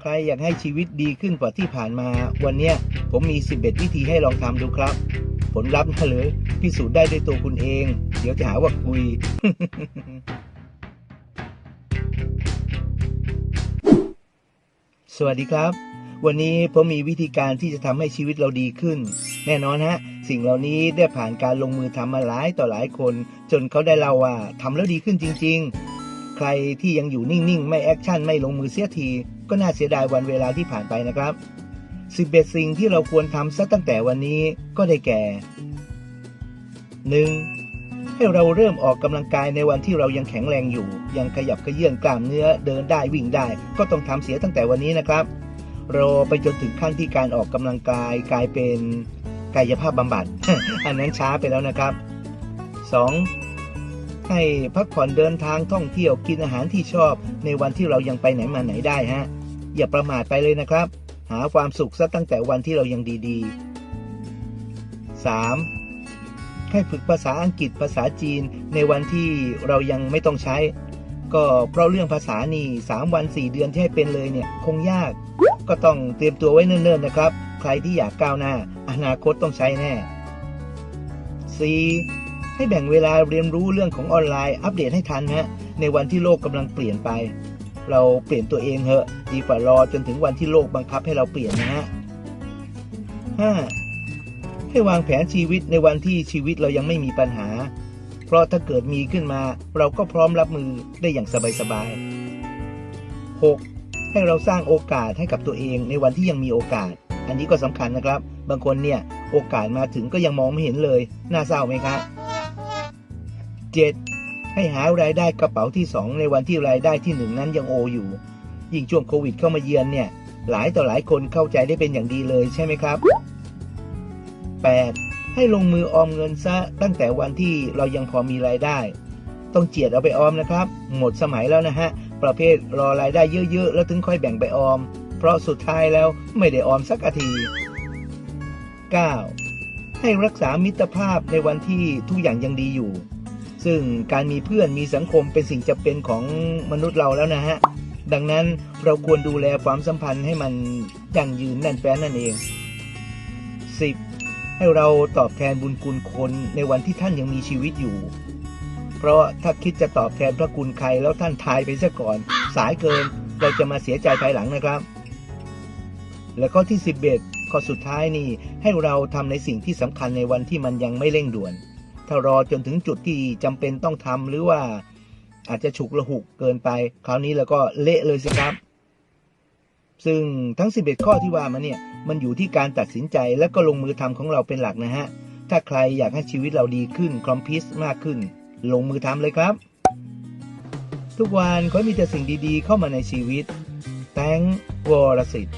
ใครอยากให้ชีวิตดีขึ้นกว่าที่ผ่านมา วันนี้ผมมี 11 วิธีให้ลองทำดูครับ ผลลัพธ์นะหรือพิสูจน์ได้ด้วยตัวคุณเอง เดี๋ยวจะหาว่าคุย สวัสดีครับ วันนี้ผมมีวิธีการที่จะทำให้ชีวิตเราดีขึ้น แน่นอนฮะ สิ่งเหล่านี้ได้ผ่านการลงมือทำมาหลายต่อหลายคน จนเขาได้เล่าว่าทำแล้วดีขึ้นจริง ๆ ใครที่ยังอยู่นิ่ง ๆ ไม่แอคชั่น ไม่ลงมือเสียที ก็น่าเสียดายวันเวลาที่ผ่านไปนะครับสิบเอ็ดสิ่งที่เราควรทำซะตั้งแต่วันนี้ก็ได้แก่ 1. ให้เราเริ่มออกกำลังกายในวันที่เรายังแข็งแรงอยู่ ยังขยับเขยื่นกล้ามเนื้อเดินได้วิ่งได้ ก็ต้องทำเสียตั้งแต่วันนี้นะครับรอไปจนถึงขั้นที่การออกกำลังกายกลายเป็นกายภาพบำบัด อันนั้นช้าไปแล้วนะครับ 2. ให้พักผ่อนเดินทางท่องเที่ยวกินอาหารที่ชอบ ในวันที่เรายังไปไหนมาไหนได้ฮะ อย่าประมาทไปเลยนะครับ หาความสุขซะตั้งแต่วันที่เรายังดีๆ 3. ให้ฝึกภาษาอังกฤษภาษาจีนในวันที่เรายังไม่ต้องใช้ ก็เพราะเรื่องภาษานี่ 3 วัน 4 เดือนที่ให้เป็นเลยเนี่ยคงยาก ก็ต้องเตรียมตัวไว้เนิ่นๆนะครับ ใครที่อยากก้าวหน้า อนาคตต้องใช้แน่ 4. ให้แบ่งเวลาเรียนรู้เรื่องของออนไลน์อัปเดตให้ทันฮะในวันที่โลกกำลังเปลี่ยนไป เราเปลี่ยนตัวเองเหอะ ดีกว่ารอจนถึงวันที่โลกบังคับให้เราเปลี่ยนนะฮะ 5. ให้วางแผนชีวิตในวันที่ชีวิตเรายังไม่มีปัญหา เพราะถ้าเกิดมีขึ้นมาเราก็พร้อมรับมือได้อย่างสบายๆ 6. ให้เราสร้างโอกาสให้กับตัวเองในวันที่ยังมีโอกาส อันนี้ก็สำคัญนะครับ บางคนเนี่ยโอกาสมาถึงก็ยังมองไม่เห็นเลย น่าเศร้าไหมครับ 7. ให้หารายได้กระเป๋าที่ 2 ในวันที่รายได้ที่ 1 นั้นยังโออยู่ ยิ่งช่วงโควิดเข้ามาเยือนเนี่ย หลายต่อหลายคนเข้าใจได้เป็นอย่างดีเลยใช่ไหมครับ 8. ให้ลงมือออมเงินซะตั้งแต่วันที่เรายังพอมีรายได้ ต้องเจียดเอาไปออมนะครับ หมดสมัยแล้วนะฮะ ประเภทรอรายได้เยอะๆ แล้วถึงค่อยแบ่งไปออม เพราะสุดท้ายแล้วไม่ได้ออมสักอาที 9. ให้รักษามิตรภาพในวันที่ทุกอย่างยังดีอยู่ ซึ่งการมีเพื่อนมีสังคมเป็นสิ่งจำเป็นของมนุษย์เราแล้วนะฮะ ดังนั้นเราควรดูแลความสัมพันธ์ให้มันยั่งยืนแน่นแฟ้นนั่นเอง 10. ให้เราตอบแทนบุญคุณคนในวันที่ท่านยังมีชีวิตอยู่ เพราะถ้าคิดจะตอบแทนพระคุณใครแล้วท่านทายไปซะก่อน สายเกินเราจะมาเสียใจภายหลังนะครับ แล้วก็ที่ 11ข้อสุดท้ายนี่ให้เราทำในสิ่งที่สำคัญในวันที่มันยังไม่เร่งด่วน ถ้ารอจนถึงจุดที่จำเป็นต้องทำหรือว่าอาจจะฉุกละหุกเกินไป คราวนี้แล้วก็เละเลยสิครับ ซึ่งทั้ง 11 ข้อที่ว่ามาเนี่ย มันอยู่ที่การตัดสินใจและก็ลงมือทำของเราเป็นหลักนะฮะ ถ้าใครอยากให้ชีวิตเราดีขึ้นคอมพิสมากขึ้น ลงมือทำเลยครับ ทุกวันขอมีแต่สิ่งดีๆ เข้ามาในชีวิต แตงวรสิทธิ์